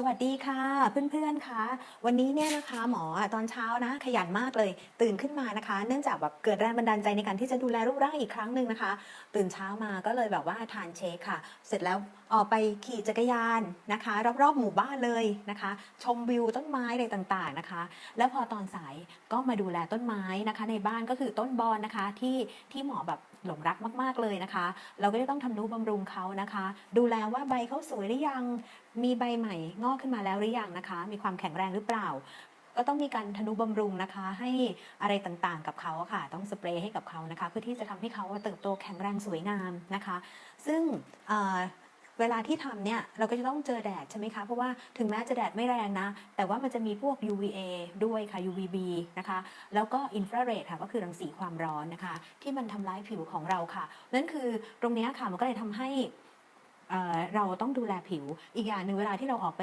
สวัสดีค่ะเพื่อนๆคะวันนี้เนี่ยนะคะหมอตอนเช้านะขยันมากเลย ตื่นขึ้นมานะคะ เนื่องจากแบบเกิดแรงบันดาลใจในการที่จะดูแลรูปร่างอีกครั้งหนึ่งนะคะ ตื่นเช้ามาก็เลยแบบว่าทานเชคค่ะ เสร็จแล้วออกไปขี่จักรยานนะคะ รอบๆหมู่บ้านเลยนะคะ ชมวิวต้นไม้อะไรต่างๆนะคะ แล้วพอตอนสายก็มาดูแลต้นไม้นะคะ ในบ้านก็คือต้นบอนนะคะที่ที่หมอแบบ หลงรักมาก ๆ เลยนะคะ เราก็จะต้องทำนุบำรุงเขานะคะ ดูแลว่าใบเขาสวยหรือยัง มีใบใหม่งอกขึ้นมาแล้วหรือยังนะคะ มีความแข็งแรงหรือเปล่า ก็ต้องมีการทนุบำรุงนะคะ ให้อะไรต่างๆกับเขาค่ะ ต้องสเปรย์ให้กับเขานะคะ เพื่อที่จะทำให้เขาเติบโตแข็งแรงสวยงามนะคะ ซึ่ง เวลาที่ทำเนี่ยเราก็จะต้องเจอแดดใช่ไหมคะ เพราะว่าถึงแม้จะแดดไม่แรงนะ แต่ว่ามันจะมีพวก UVA ด้วยค่ะ UVB นะคะ แล้วก็อินฟราเรดค่ะก็คือรังสีความร้อนนะคะ ที่มันทำร้ายผิวของเราค่ะนั่นคือตรงนี้ค่ะมันก็เลยทำให้เเราต้องดูแลผิว อีกอย่างหนึ่งเวลาที่เราออกไป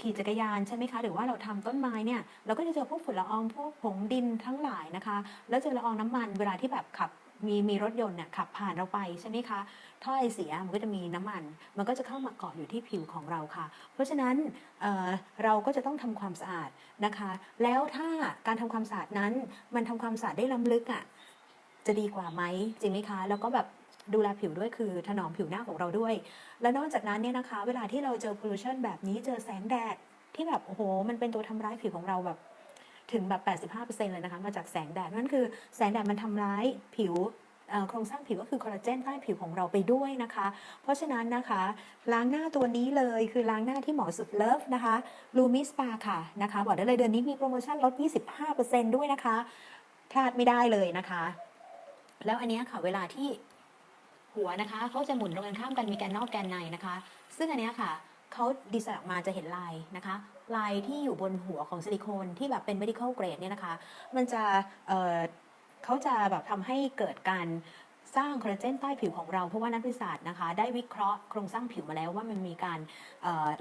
ขี่จักรยานใช่ไหมคะ หรือว่าเราทำต้นไม้เนี่ยเราก็จะเจอพวกฝุ่นละอองพวกผงดินทั้งหลายนะคะ แล้วเจอละอองน้ำมันเวลาที่แบบขับ มีมีรถยนต์เนี่ยขับผ่านเราไปใช่ไหมคะถ้อยเสียมันก็จะมีน้ำมัน มันก็จะเข้ามาเกาะอยู่ที่ผิวของเราค่ะ เพราะฉะนั้นเเราก็จะต้องทำความสะอาดนะคะ แล้วถ้าการทำความสะอาดนั้น มันทำความสะอาดได้ล้ำลึกอะจะดีกว่าไหมจริงไหมคะ แล้วก็แบบดูแลผิวด้วยคือถนอมผิวหน้าของเราด้วย แล้วนอกจากนั้นเนี่ยนะคะ เวลาที่เราเจอ pollution แบบนี้เจอแสงแดดที่แบบโอ้โหมันเป็นตัวทำร้ายผิวของเราแบบ ถึงแบบ 85%เลยนะคะ มาจากแสงแดดนั่นคือแสงแดดมันทำร้ายผิวโครงสร้างผิวก็คือคอลลาเจนใต้ผิวของเราไปด้วยนะคะ เพราะฉะนั้นนะคะ ล้างหน้าตัวนี้เลยคือล้างหน้าที่หมอสุดเลิฟนะคะลูมิสปาค่ะนะคะ บอกได้เลยเดือนนี้มีโปรโมชั่นลด 25%ด้วยนะคะ พลาดไม่ได้เลยนะคะ แล้วอันนี้ค่ะเวลาที่หัวนะคะเขาจะหมุนตรงกันข้ามกันมีแกนนอกแกนในนะคะ ซึ่งอันนี้ค่ะ เขาดีไซน์ออกมาจะเห็นลายนะคะลายที่อยู่บนหัวของซิลิโคนที่แบบเป็น medical grade เนี่ยนะคะ มันจะเเขาจะแบบทำให้เกิดการสร้างคอลลาเจนใต้ผิวของเราเพราะว่านักวิทยาศาสตร์นะคะ ได้วิเคราะห์โครงสร้างผิวมาแล้วว่ามันมีการ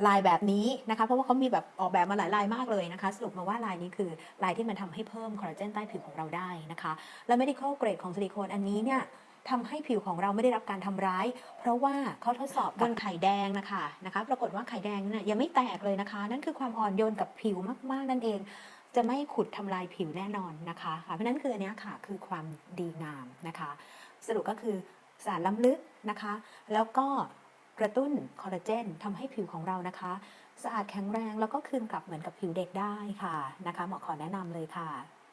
ลายแบบนี้นะคะเพราะว่าเขามีแบบออกแบบมาหลายลายมากเลยนะคะ สรุปมาว่าลายนี้คือลายที่มันทำให้เพิ่มคอลลาเจนใต้ผิวของเราได้นะคะ แล้ว medical grade ของซิลิโคนอันนี้เนี่ย ทำให้ผิวของเราไม่ได้รับการทำร้าย เพราะว่าเขาทดสอบบนไข่แดงนะคะนะคะ ปรากฏว่าไข่แดงนี่ยยังไม่แตกเลยนะคะ นั่นคือความอ่อนโยนกับผิวมากๆนั่นเอง จะไม่ขุดทำลายผิวแน่นอนนะคะเพราะนั้นคืออันเนี้ยค่ะคือความดีงามนะคะ สรุปก็คือสารล้ำลึกนะคะ แล้วก็กระตุ้นคอลลาเจนทำให้ผิวของเรานะคะ สะอาดแข็งแรงแล้วก็คืนกลับเหมือนกับผิวเด็กได้ค่ะนะคะหมอขอแนะนำเลยค่ะ